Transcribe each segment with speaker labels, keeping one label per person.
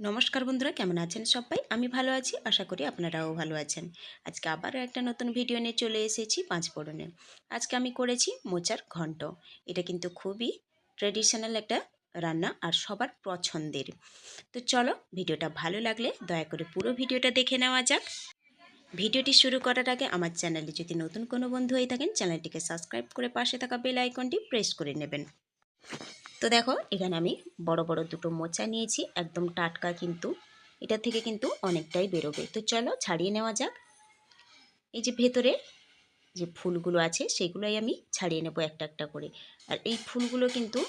Speaker 1: নমস্কার বন্ধুরা, কেমন আছেন সবাই? আমি ভালো আছি, আশা করি আপনারাও ভালো আছেন। আজকে আবারও একটা নতুন ভিডিও নিয়ে চলে এসেছি পাঁচ ফোড়নে আজকে আমি করেছি মোচার ঘন্ট। এটা কিন্তু খুবই ট্রেডিশনাল একটা রান্না আর সবার পছন্দের। তো চলো ভিডিওটা ভালো লাগলে দয়া করে পুরো ভিডিওটা দেখে নেওয়া যাক। ভিডিওটি শুরু করার আগে আমার চ্যানেলে যদি নতুন কোনো বন্ধু হয়ে থাকেন, চ্যানেলটিকে সাবস্ক্রাইব করে পাশে থাকা বেল আইকনটি প্রেস করে নেবেন। তো দেখো, এখানে আমি বড় বড় দুটো মোচা নিয়েছি, একদম টাটকা কিন্তু। এটা থেকে কিন্তু অনেকটাই বেরোবে। তো চলো ছাড়িয়ে নেওয়া যাক। এই যে ভেতরে যে ফুলগুলো আছে, সেগুলোই আমি ছাড়িয়ে নেব একটা একটা করে। আর এই ফুলগুলো কিন্তু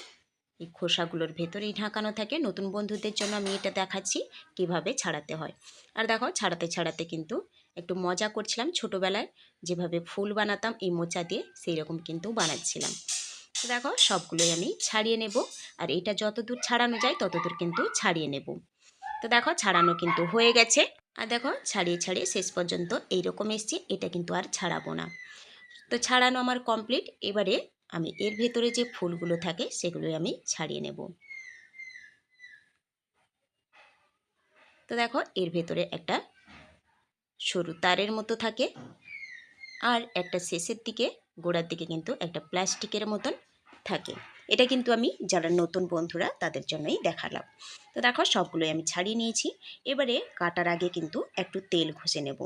Speaker 1: এই খোসাগুলোর ভেতরেই ঢাকানো থাকে। নতুন বন্ধুদের জন্য আমি এটা দেখাচ্ছি, কীভাবে ছাড়াতে হয়। আর দেখো, ছাড়াতে ছাড়াতে কিন্তু একটু মজা করছিলাম। ছোটোবেলায় যেভাবে ফুল বানাতাম, এই মোচা দিয়ে সেই রকম কিন্তু বানাচ্ছিলাম। দেখো সবগুলোই আমি ছাড়িয়ে নেব। আর এটা যতদূর ছাড়ানো যায় তত দূর কিন্তু ছাড়িয়ে নেব। তো দেখো ছাড়ানো কিন্তু হয়ে গেছে। আর দেখো ছাড়িয়ে ছাড়িয়ে শেষ পর্যন্ত এইরকম এসছে, এটা কিন্তু আর ছাড়াবো না। তো ছাড়ানো আমার কমপ্লিট এবারে আমি এর ভেতরে যে ফুলগুলো থাকে সেগুলোই আমি ছাড়িয়ে নেব। তো দেখো এর ভেতরে একটা সরু তারের মতো থাকে। আর একটা শেষের দিকে, গোড়ার দিকে কিন্তু একটা প্লাস্টিকের মতন থাকে। এটা কিন্তু আমি যারা নতুন বন্ধুরা তাদের জন্যই দেখালাম। তো দেখো সবগুলোই আমি ছাড়িয়ে নিয়েছি। এবারে কাটার আগে কিন্তু একটু তেল ঘষে নেব।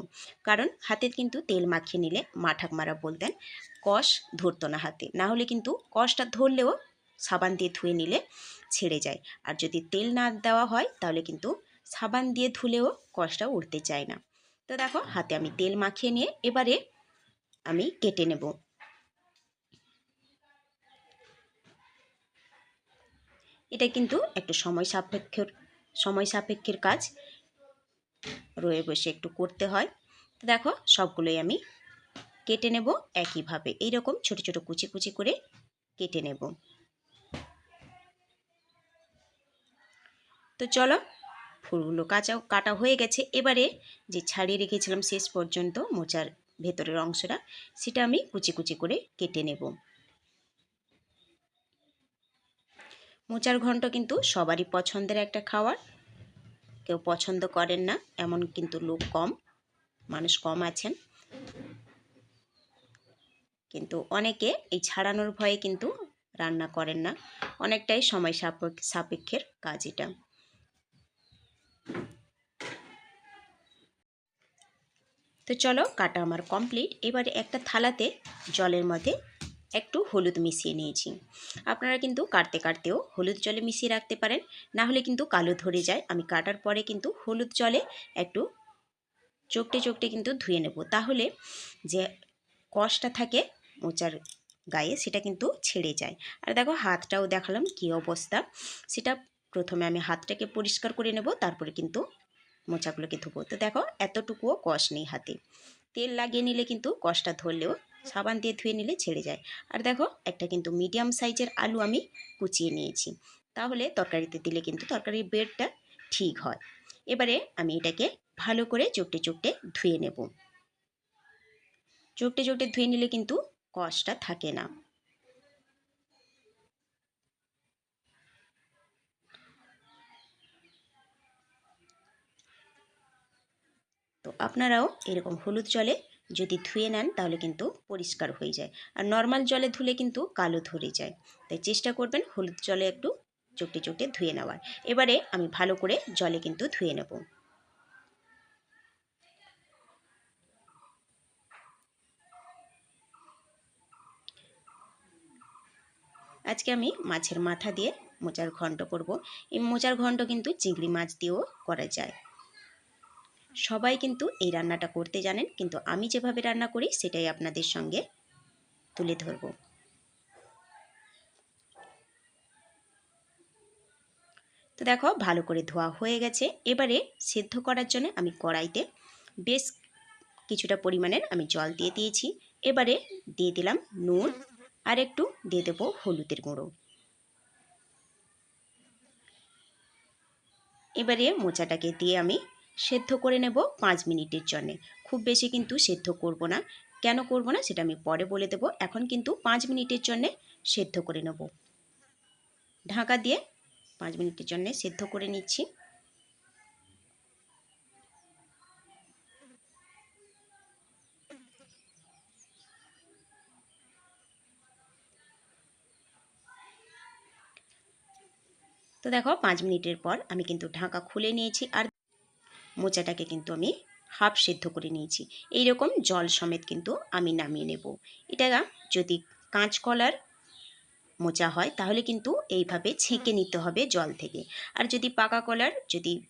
Speaker 1: কারণ হাতে কিন্তু তেল মাখিয়ে নিলে মা ঠাকমারা বলতেন, কষ ধরতো না হাতে। না হলে কিন্তু কষটা ধরলেও সাবান দিয়ে ধুয়ে নিলে ছেড়ে যায়। আর যদি তেল না দেওয়া হয় তাহলে কিন্তু সাবান দিয়ে ধুলেও কষটা উঠতে চায় না। তো দেখো হাতে আমি তেল মাখিয়ে নিয়ে এবারে আমি কেটে নেব। এটা কিন্তু একটু সময় সাপেক্ষের সময় সাপেক্ষের কাজ। রয়ে বসে একটু করতে হয়। তো দেখো, সবগুলোই আমি কেটে নেব একইভাবে। এইরকম ছোট ছোট কুচি কুচি করে কেটে নেব। তো চলো, ফুলগুলো কাঁচা কাটা হয়ে গেছে। এবারে যে ছাড়িয়ে রেখেছিলাম শেষ পর্যন্ত মোচার ভেতরের অংশটা, সেটা আমি কুচি কুচি করে কেটে নেব। মোচার ঘন্ট কিন্তু সবারই পছন্দের একটা খাবার কেউ পছন্দ করেন না, এমন কিন্তু লোক কম, মানুষ কম আছেন। কিন্তু অনেকে এই ছাড়ানোর ভয়ে কিন্তু রান্না করেন না। অনেকটাই সময় সাপেক্ষের কাজ এটা। তো চলো কাটা আমার কমপ্লিট। এবারে একটা থালাতে জলের মধ্যে একটু হলুদ মিশিয়ে নিয়েছি। আপনারা কিন্তু কাটতে কাটতেও হলুদ জলে মিশিয়ে রাখতে পারেন। না হলে কিন্তু কালো ধরে যায়। আমি কাটার পরে কিন্তু হলুদ জলে একটু চোখটে চোখটে কিন্তু ধুয়ে নেব। তাহলে যে কষটা থাকে মোচার গায়ে, সেটা কিন্তু ছেড়ে যায়। আর দেখো, হাতটাও দেখালাম কী অবস্থা। সেটা প্রথমে আমি হাতটাকে পরিষ্কার করে নেব, তারপরে কিন্তু মোচাগুলোকে ধুবো। তো দেখো, এতটুকুও কষ নেই হাতে। তেল লাগিয়ে নিলে কিন্তু কষটা ধরলেও সাবান দিয়ে ধুয়ে নিলে ছেড়ে যায়। আর দেখো, একটা কিন্তু মিডিয়াম সাইজের আলু আমি কুচিয়ে নিয়েছি। তাহলে তরকারিতে দিলে কিন্তু তরকারির বেডটা ঠিক হয়। এবারে আমি এটাকে ভালো করে চোটে চোটে ধুয়ে নেব। চোটে চোটে ধুয়ে নিলে কিন্তু কষটা থাকে না। তো আপনারাও এরকম হলুদ জলে যদি ধুয়ে নেন, তাহলে কিন্তু পরিষ্কার হয়ে যায়। আর নর্মাল জলে ধুলে কিন্তু কালো ধরে যায়। তাই চেষ্টা করবেন হলুদ জলে একটু চোটে চোটে ধুয়ে নেওয়ার। এবারে আমি ভালো করে জলে কিন্তু ধুয়ে নেব। আজকে আমি মাছের মাথা দিয়ে মোচার ঘন্ট করব। এই মোচার ঘন্ট কিন্তু চিংড়ি মাছ দিয়েও করা যায়। সবাই কিন্তু এই রান্নাটা করতে জানেন, কিন্তু আমি যেভাবে রান্না করি সেটাই আপনাদের সঙ্গে তুলে ধরব। তো দেখো, ভালো করে ধোয়া হয়ে গেছে। এবারে সেদ্ধ করার জন্য আমি কড়াইতে বেশ কিছুটা পরিমাণের আমি জল দিয়ে দিয়েছি। এবারে দিয়ে দিলাম নুন আর একটু দিয়ে দেবো হলুদের গুঁড়ো। এবারে মোচাটাকে দিয়ে আমি সেদ্ধ করে নেব পাঁচ মিনিটের জন্যে। খুব বেশি কিন্তু সেদ্ধ করব না। কেন করব না সেটা আমি পরে বলে দেব। এখন কিন্তু পাঁচ মিনিটের জন্যে সেদ্ধ করে নেব। ঢাকা দিয়ে পাঁচ মিনিটের জন্যে সেদ্ধ করে নিচ্ছি। তো দেখো, পাঁচ মিনিটের পর আমি কিন্তু ঢাকা খুলে নিয়েছি। আর মোচাটাকে কিন্তু আমি হাফ সেদ্ধ করে নিয়েছি। এই রকম জল সমেত কিন্তু আমি নামিয়ে নেব। এটা যদি কাঁচকলার মোচা হয়, তাহলে কিন্তু এইভাবে ছেঁকে নিতে হবে জল থেকে। আর যদি পাকা কলার যদি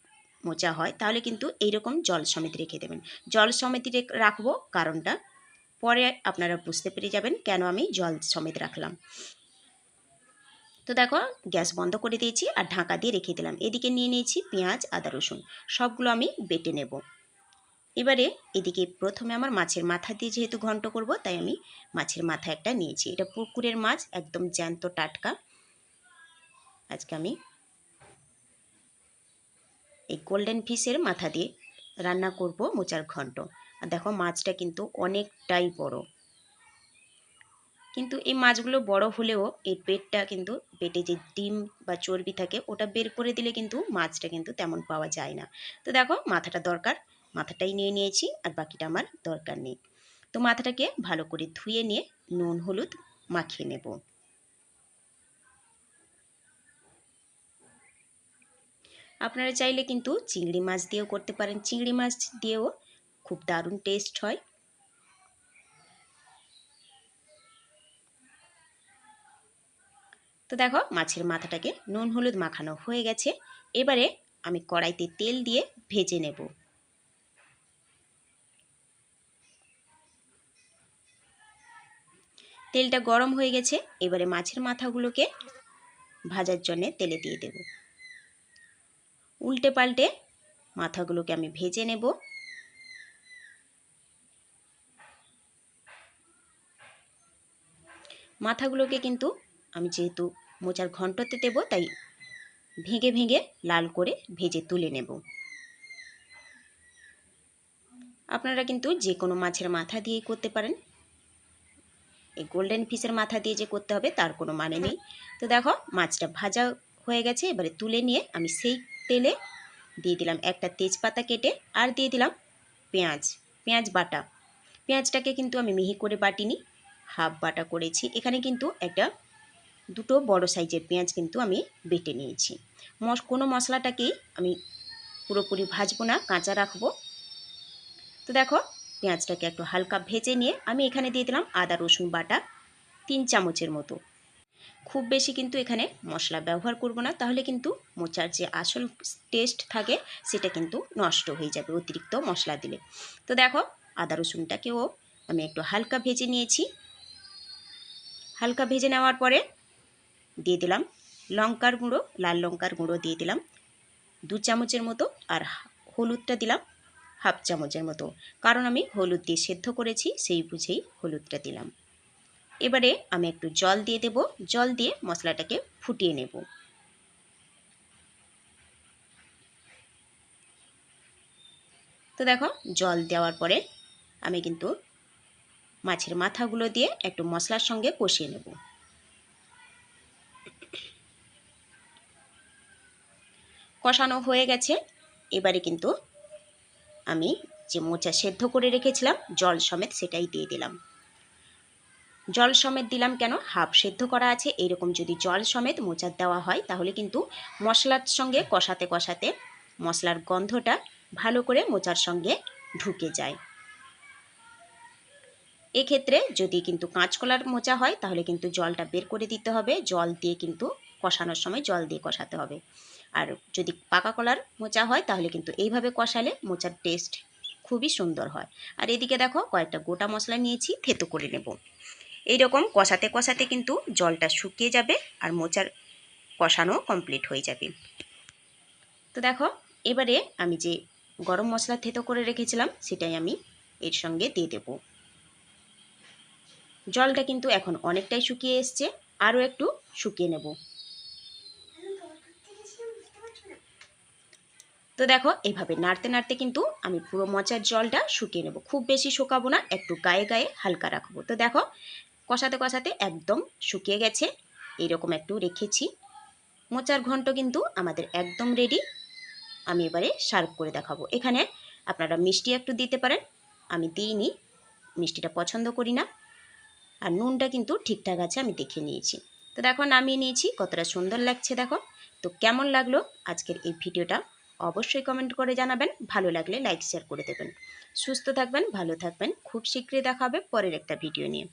Speaker 1: মোচা হয়, তাহলে কিন্তু এইরকম জল সমেত রেখে দেবেন। জল সমেত রেখ- রাখব কারণটা পরে আপনারা বুঝতে পেরে যাবেন কেন আমি জল সমেত রাখলাম। তো দেখো, গ্যাস বন্ধ করে দিয়েছি আর ঢাকা দিয়ে রেখে দিলাম। এদিকে নিয়ে নিয়েছি পেঁয়াজ, আদা, রসুন। সবগুলো আমি বেটে নেব। এবারে এদিকে প্রথমে আমার মাছের মাথা দিয়ে যেহেতু ঘন্ট করব, তাই আমি মাছের মাথা একটা নিয়েছি। এটা পুকুরের মাছ, একদম জ্যান্ত, টাটকা। আজকে আমি এই গোল্ডেন ফিশের মাথা দিয়ে রান্না করব মোচার ঘন্ট। আর দেখো, মাছটা কিন্তু অনেকটাই বড়। কিন্তু এই মাছগুলো বড় হলেও এর পেটটা কিন্তু পেটে যে ডিম বা চর্বি থাকে, ওটা বের করে দিলে কিন্তু মাছটা কিন্তু তেমন পাওয়া যায় না। তো দেখো মাথাটা দরকার, মাথাটাই নিয়ে নিয়েছি আর বাকিটা আমার দরকার নেই। তো মাথাটাকে ভালো করে ধুয়ে নিয়ে নুন, হলুদ মাখিয়ে নেব। আপনারা চাইলে কিন্তু চিংড়ি মাছ দিয়েও করতে পারেন। চিংড়ি মাছ দিয়েও খুব দারুণ টেস্ট হয়। তো দেখো মাছের মাথাটাকে নুন হলুদ মাখানো হয়ে গেছে। এবারে আমি কড়াইতে তেল দিয়ে ভেজে নেব। তেলটা গরম হয়ে গেছে, এবারে মাছের মাথাগুলোকে ভাজার জন্যে তেলে দিয়ে দেব। উল্টে পাল্টে মাথাগুলোকে আমি ভেজে নেব। মাথাগুলোকে কিন্তু আমি যেহেতু মোচার ঘন্টতে দেব, তাই ভেঙে ভেঙে লাল করে ভেজে তুলে নেব। আপনারা কিন্তু যে কোনো মাছের মাথা দিয়েই করতে পারেন। এই গোল্ডেন ফিশের মাথা দিয়ে যে করতে হবে, তার কোনো মানে নেই। তো দেখো, মাছটা ভাজা হয়ে গেছে, এবারে তুলে নিয়ে আমি সেই তেলে দিয়ে দিলাম একটা তেজপাতা কেটে আর দিয়ে দিলাম পেঁয়াজ পেঁয়াজ বাটা। পেঁয়াজটাকে কিন্তু আমি মিহি করে বাটিনি, হাফ বাটা করেছি। এখানে কিন্তু একটা দুটো বড় সাইজের পেঁয়াজ কিন্তু আমি বেটে নিয়েছি। মশ, কোনো মশলাটাকেই আমি পুরোপুরি ভাজবো না, কাঁচা রাখব। তো দেখো, পেঁয়াজটাকে একটু হালকা ভেজে নিয়ে আমি এখানে দিয়ে দিলাম আদা, রসুন বাটা তিন চামচের মতো। খুব বেশি কিন্তু এখানে মশলা ব্যবহার করব না, তাহলে কিন্তু মোচার যে আসল টেস্ট থাকে সেটা কিন্তু নষ্ট হয়ে যাবে অতিরিক্ত মশলা দিলে। তো দেখো, আদা, রসুনটাকেও আমি একটু হালকা ভেজে নিয়েছি। হালকা ভেজে নেওয়ার পরে দিয়ে দিলাম। লঙ্কার গুঁড়ো, লাল লঙ্কার গুঁড়ো দিয়ে দিলাম। দু চামচের মতো আর হলুদটা দিলাম, হাফ চামচের মতো। কারণ আমি হলুদ দিয়ে সেদ্ধ করেছি, সেই বুঝেই হলুদটা দিলাম। এবারে আমি একটু জল দিয়ে দেব। জল দিয়ে মশলাটাকে ফুটিয়ে নেব। তো দেখো, জল দেওয়ার পরে আমি কিন্তু মাছের মাথাগুলো দিয়ে একটু মশলার সঙ্গে কষিয়ে নেব। কষানো হয়ে গেছে। এবারে কিন্তু আমি যে মোচা সেদ্ধ করে রেখেছিলাম, জল সমেত সেটাই দিয়ে দিলাম। জল সমেত দিলাম কেন? হাফ সেদ্ধ করা আছে, এরকম যদি জল সমেত মোচা দেওয়া হয়, তাহলে কিন্তু মশলার সঙ্গে কষাতে কষাতে মশলার গন্ধটা ভালো করে মোচার সঙ্গে ঢুকে যায়। এক্ষেত্রে যদি কিন্তু কাঁচকলার মোচা হয়, তাহলে কিন্তু জলটা বের করে দিতে হবে। জল দিয়ে কিন্তু কষানোর সময় জল দিয়ে কষাতে হবে। আর যদি পাকা কলার মোচা হয়, তাহলে কিন্তু এইভাবে কষালে মোচার টেস্ট খুবই সুন্দর হয়। আর এদিকে দেখো, কয়েকটা গোটা মশলা নিয়েছি, থেতো করে নেব। এইরকম কষাতে কষাতে কিন্তু জলটা শুকিয়ে যাবে আর মোচার কষানো কমপ্লিট হয়ে যাবে। তো দেখো, এবারে আমি যে গরম মশলা থেতো করে রেখেছিলাম, সেটাই আমি এর সঙ্গে দিয়ে দেব। জলটা কিন্তু এখন অনেকটাই শুকিয়ে এসছে, আরও একটু শুকিয়ে নেব। তো দেখো এইভাবে নাড়তে নাড়তে কিন্তু আমি পুরো মোচার জলটা শুকিয়ে নেব। খুব বেশি শুকাবো না, একটু গায়ে গায়ে হালকা রাখব। তো দেখো, কষাতে কষাতে একদম শুকিয়ে গেছে এইরকম একটু রেখেছি। মোচার ঘন্ট কিন্তু আমাদের একদম রেডি আমি এবারে সার্ভ করে দেখাবো। এখানে আপনারা মিষ্টি একটু দিতে পারেন, আমি দিইনি, মিষ্টিটা পছন্দ করি না। আর নুনটা কিন্তু ঠিকঠাক আছে, আমি দেখে নিয়েছি। তো দেখো, নামিয়ে নিয়েছি, কতটা সুন্দর লাগছে দেখো। তো কেমন লাগল আজকের এই ভিডিওটা? অবশ্যই কমেন্ট করে জানাবেন। ভালো লাগলে লাইক শেয়ার করে দেবেন। সুস্থ থাকবেন, ভালো থাকবেন। খুব শীঘ্রই দেখা হবে পরের একটা ভিডিও নিয়ে।